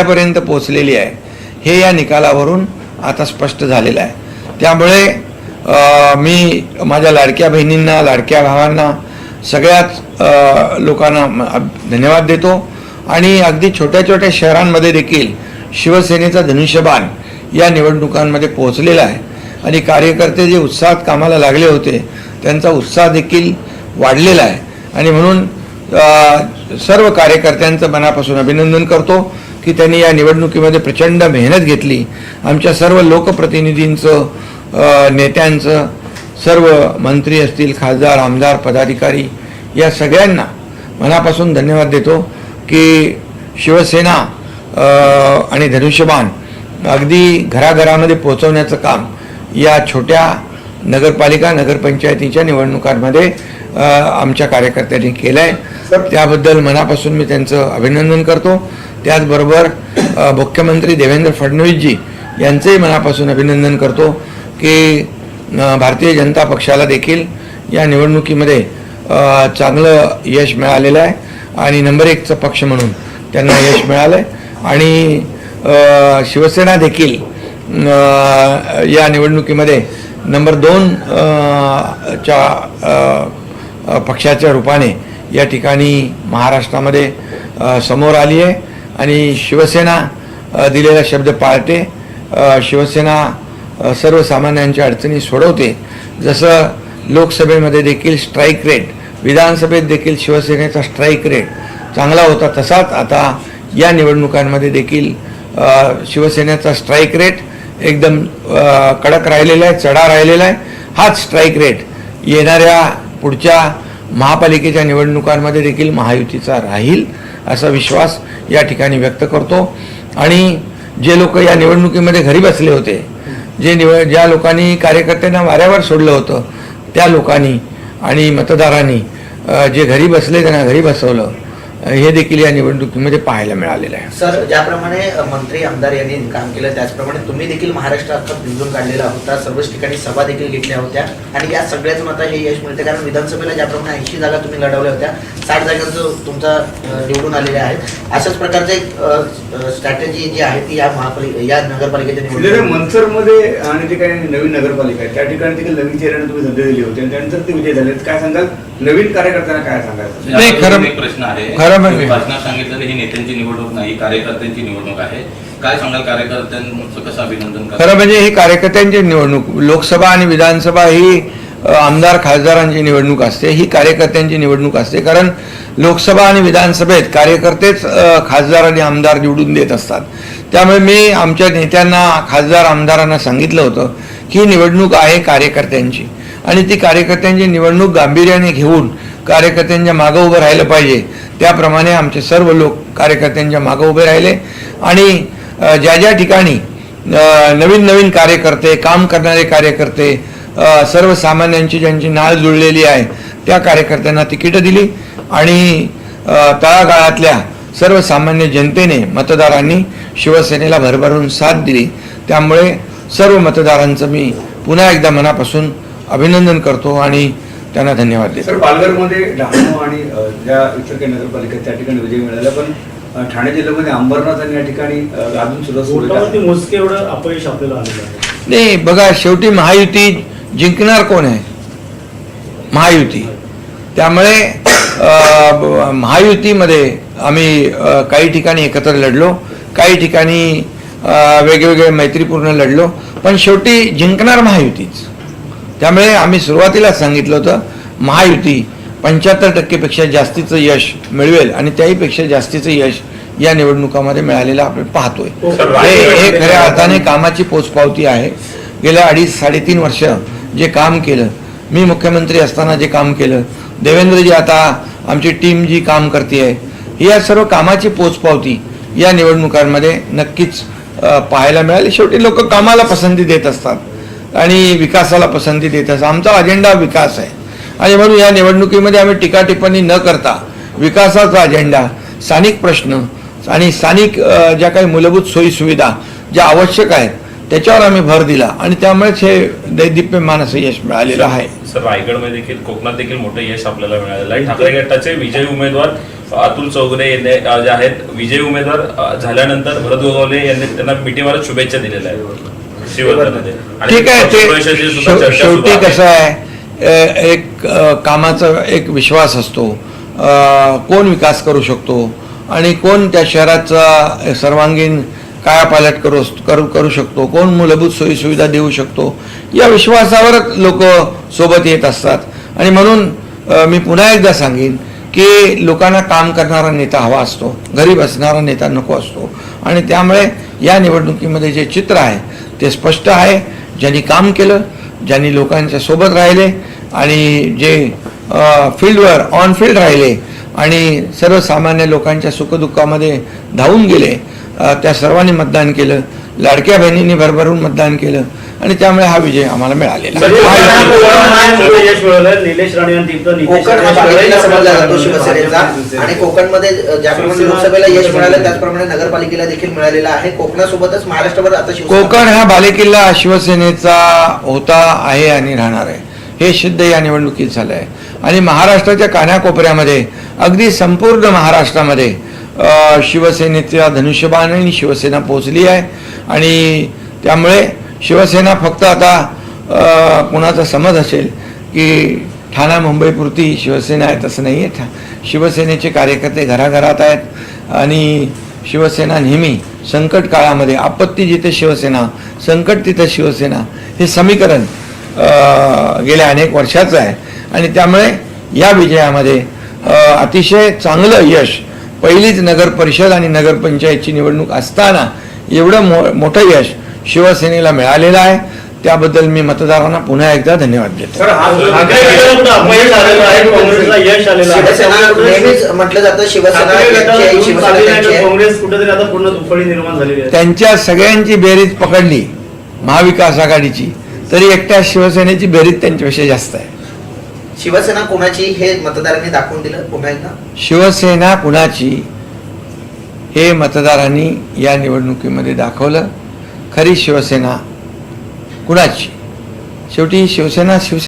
पर्यंत पोहोचलेली आहे. हे या निकालावरून आता स्पष्ट झालेलं आहे. त्यामुळे मी माझ्या लाडक्या बहिणींना लाडक्या भावांना सगळ्याच लोकांना धन्यवाद देतो. आणि अगदी छोट्या छोट्या शहरांमध्ये देखील शिवसेनेचा धनुष्यबाण या निवडणुकांमध्ये पोहोचलेला आहे. आणि कार्यकर्ते जे उत्साहात कामाला लागले होते त्यांचा उत्साह देखील वाढलेला आहे. आणि म्हणून सर्व कार्यकर्त्यांचं मनापासून अभिनंदन करतो. की त्यांनी या निवडणुकीमध्ये प्रचंड मेहनत घेतली. आमच्या सर्व लोकप्रतिनिधींचं नेत्यांचं सर्व मंत्री असतील खासदार आमदार पदाधिकारी या सगळ्यांना मनापासून धन्यवाद देतो की शिवसेना आणि धनुष्यबाण अगदी घराघरामध्ये पोहोचवण्याचं काम या छोट्या नगरपालिका नगरपंचायतीच्या निवडणुकांमध्ये आमच्या कार्यकर्त्यांनी केलं आहे त्याबद्दल मनापासून मी त्यांचं अभिनंदन करतो. त्याचबरोबर मुख्यमंत्री देवेंद्र फडणवीसजी यांचंही मनापासून अभिनंदन करतो की भारतीय जनता पक्षाला देखील या निवडणुकीमध्ये चांगलं यश मिळालेलं आहे. आणि नंबर एकचं पक्ष म्हणून त्यांना यश मिळालं आहे आणि शिवसेना देखील या निवडणुकीमध्ये नंबर दोन च्या पक्षाच्या रूपाने या ठिकाणी महाराष्ट्रामध्ये समोर आली आहे. आणि शिवसेना दिलेला शब्द पाळते. शिवसेना सर्वसामान्यांच्या अडचणी सोडवते. जसं लोकसभेमध्ये देखील स्ट्राईक रेट विधानसभेत देखील शिवसेनेचा स्ट्राईक रेट चांगला होता तसाच आता या निवडणुकांमध्ये देखील शिवसेनेचा स्ट्राईक रेट एकदम कडक राहिलेला आहे चढा राहिलेला आहे. हाच स्ट्राईक रेट येणाऱ्या पुढच्या महापालिकेच्या निवडणुकांमध्ये देखील महायुतीचा राहील. असा विश्वास या ठिकाणी व्यक्त करतो. आणि जे लोक या निवडणुकीमध्ये घरी बसले होते जे निव ज्या लोकांनी कार्यकर्त्यांना वाऱ्यावर सोडलं होतं त्या लोकांनी आणि मतदारांनी जे घरी बसले त्यांना घरी बसवलं. हे देखील या निवडणुकीमध्ये पाहायला मिळालेलं आहे. सर ज्याप्रमाणे मंत्री आमदार यांनी काम केलं त्याचप्रमाणे तुम्ही देखील महाराष्ट्र अख्खा पिंजून काढलेला होता. सर्वच ठिकाणी सभा देखील घेतल्या होत्या. आणि या सगळ्यातून आता हे यश मिळते कारण विधानसभेला ज्याप्रमाणे ऐंशी जागा तुम्ही लढवल्या होत्या साठ जागांचं तुमचा निवडून आलेल्या आहेत. अशाच प्रकारचे एक स्ट्रॅटेजी जी आहे ती या महापालिका या नगरपालिकेच्या निवडणूक मनसरमध्ये आणि जे काही नवीन नगरपालिका आहे त्या ठिकाणी देखील नवीन चेहऱ्याने तुम्ही संधी दिली होती आणि त्यानंतर ते विजय झाले काय सांगाल? नवीन कार्यकर्त्यांना काय सांगाल नाही, खरं- एक प्रश्न आहे. म्हणजे- भाषणात सांगितलं ही नेत्यांची निवडणूक नाही कार्यकर्त्यांची निवडणूक आहे. काय सांगाल कार्यकर्त्यांचं कसं अभिनंदन करा खरं म्हणजे ही कार्यकर्त्यांची निवडणूक लोकसभा आणि विधानसभा ही आमदार खासदारांची निवडणूक असते ही कार्यकर्त्यांची निवडणूक असते. कारण लोकसभा आणि विधानसभेत कार्यकर्तेच खासदार आणि आमदार निवडून देत असतात. त्यामुळे मी आमच्या नेत्यांना खासदार आमदारांना सांगितलं होतं की निवडणूक आहे कार्यकर्त्यांची. आणि ती कार्यकर्त्यांची निवडणूक गांभीर्याने घेऊन कार्यकर्त्यांच्या मागं उभं राहिलं पाहिजे. त्याप्रमाणे आमचे सर्व लोक कार्यकर्त्यांच्या मागं उभे राहिले आणि ज्या ज्या ठिकाणी नवीन नवीन कार्यकर्ते काम करणारे कार्यकर्ते सर्वसामान्यांची ज्यांची नाळ जुळलेली आहे त्या कार्यकर्त्यांना तिकीटं दिली आणि तळागाळातल्या सर्वसामान्य जनतेने मतदारांनी शिवसेनेला भरभरून साथ दिली. त्यामुळे सर्व मतदारांचं मी पुन्हा एकदा मनापासून अभिनंदन करतो आणि त्यांना धन्यवाद देतो. पालघरमध्ये डहाणू आणि ज्या इतर काही नगरपालिका त्या ठिकाणी विजय मिळाला पण ठाणे जिल्ह्यामध्ये अंबरनाथ आणि या ठिकाणी अजून सुद्धा. मोजके एवढं अपयश आपल्याला आलेलं आहे. नाही बघा शेवटी महायुती जिंकणार कोण आहे? महायुती. त्यामुळे महायुतीमध्ये आम्ही काही ठिकाणी एकत्र लढलो काही ठिकाणी अ, वेगवेगळे मैत्रीपूर्ण लढलो पण शेवटी जिंकणार महायुतीच. त्यामुळे आम्ही सुरुवातीलाच सांगितलं होतं महायुती पंच्याहत्तर टक्केपेक्षा जास्तीचं यश मिळवेल आणि त्याहीपेक्षा जास्तीचं यश या निवडणुकामध्ये मिळालेलं आपण पाहतोय. हे. हे खऱ्या अर्थाने कामाची पोचपावती आहे. गेल्या अडीच साडेतीन वर्ष जे काम केलं मी मुख्यमंत्री असताना जे काम केलं देवेंद्रजी आता आमची टीम जी काम करते आहे या सर्व कामाची पोचपावती या निवडणुकांमध्ये नक्कीच पाहायला मिळाली. शेवटी लोक कामाला पसंती देत असतात. आणि विकासाला पसंती देत असं. आमचा अजेंडा विकास आहे. आणि म्हणून या निवडणुकीमध्ये आम्ही टीका टिप्पणी न करता विकासाचा अजेंडा स्थानिक प्रश्न आणि स्थानिक ज्या काही मूलभूत सोयीसुविधा ज्या आवश्यक आहेत त्याच्यावर आम्ही भर दिला. आणि त्यामुळेच हे दैदिप्यमान असं यश मिळालेलं आहे. सर रायगडमध्ये देखील कोकणात देखील मोठं यश आपल्याला मिळालेलं आहे. ठाकरे गटाचे विजयी उमेदवार अतुल चौगुले यांनी जे आहेत विजयी उमेदवार झाल्यानंतर भरत गोगावले यांनी त्यांना मिटीवर शुभेच्छा दिलेल्या आहेत. श्रीवर्धनमध्ये ठीक आहे ते शेवटी. कसं आहे एक कामाचा एक विश्वास असतो. कोण विकास करू शकतो? आणि कोण त्या शहराचा सर्वांगीण कायापालट करू करू करू शकतो? कोण मूलभूत सोयीसुविधा देऊ शकतो? या विश्वासावरच लोक सोबत येत असतात. आणि म्हणून मी पुन्हा एकदा सांगेन की लोकांना काम करणारा नेता हवा असतो. घरी बसणारा नेता नको असतो. आणि त्यामुळे या निवडणुकीमध्ये जे चित्र आहे ते स्पष्ट आहे. ज्यांनी काम केलं ज्यांनी लोकांच्या सोबत राहिले आणि जे फील्डवर ऑन फील्ड राहिले आणि सर्वसामान्य लोकांच्या सुखदुःखामध्ये धावून गेले त्या सर्वांनी मतदान केलं. लाडक्या बहिणींनी भरभरून मतदान केलं आणि त्यामुळे हा विजय आम्हाला मिळालेला. आणि हा कोकणमध्ये ज्याप्रमाणे लोकसभेला यश मिळालं त्याचप्रमाणे नगरपालिकेला देखील मिळालेलं आहे. कोकणासोबतच महाराष्ट्रभर आता शिवसेना. कोकण हा बालेकिल्ला शिवसेनेचा होता आहे आणि राहणार आहे. हे सिद्ध या निवडणुकीत झालं आहे आणि महाराष्ट्राच्या कानाकोपऱ्यामध्ये अगदी संपूर्ण महाराष्ट्रामध्ये शिवसेनेच्या धनुष्यबाण आणि शिवसेना पोहोचली आहे. आणि त्यामुळे शिवसेना फक्त आता कुणाचा समज असेल की ठाणा मुंबईपुरती शिवसेना आहे तसं नाही आहे शिवसेनेचे कार्यकर्ते घराघरात आहेत. आणि शिवसेना नेहमी संकट काळामध्ये आपत्ती जिथे शिवसेना संकट तिथे शिवसेना हे समीकरण गेल्या अनेक वर्षाचं आहे. आणि त्यामुळे या विजयामध्ये अतिशय चांगलं यश पहिलीच नगर परिषद आणि नगरपंचायतची निवडणूक असताना एवढं मो मोठं यश शिवसेनेला मिळालेलं आहे. त्याबद्दल मी मतदारांना पुन्हा एकदा धन्यवाद देतो. हा त्यांच्या सगळ्यांची बेरीज पकडली महाविकास आघाडीची. तरी एकट्या शिवसेनेची बेरीज त्यांच्यापेक्षा जास्त आहे. शिवसेना कोणाची हे मतदारांनी दाखवून दिलं? पुन्हा एकदा. शिवसेना कुणाची हे मतदारांनी या निवडणुकीमध्ये दाखवलं? खरी शिवसेना कुणाची? शेवटी शिवसेना शिवसेना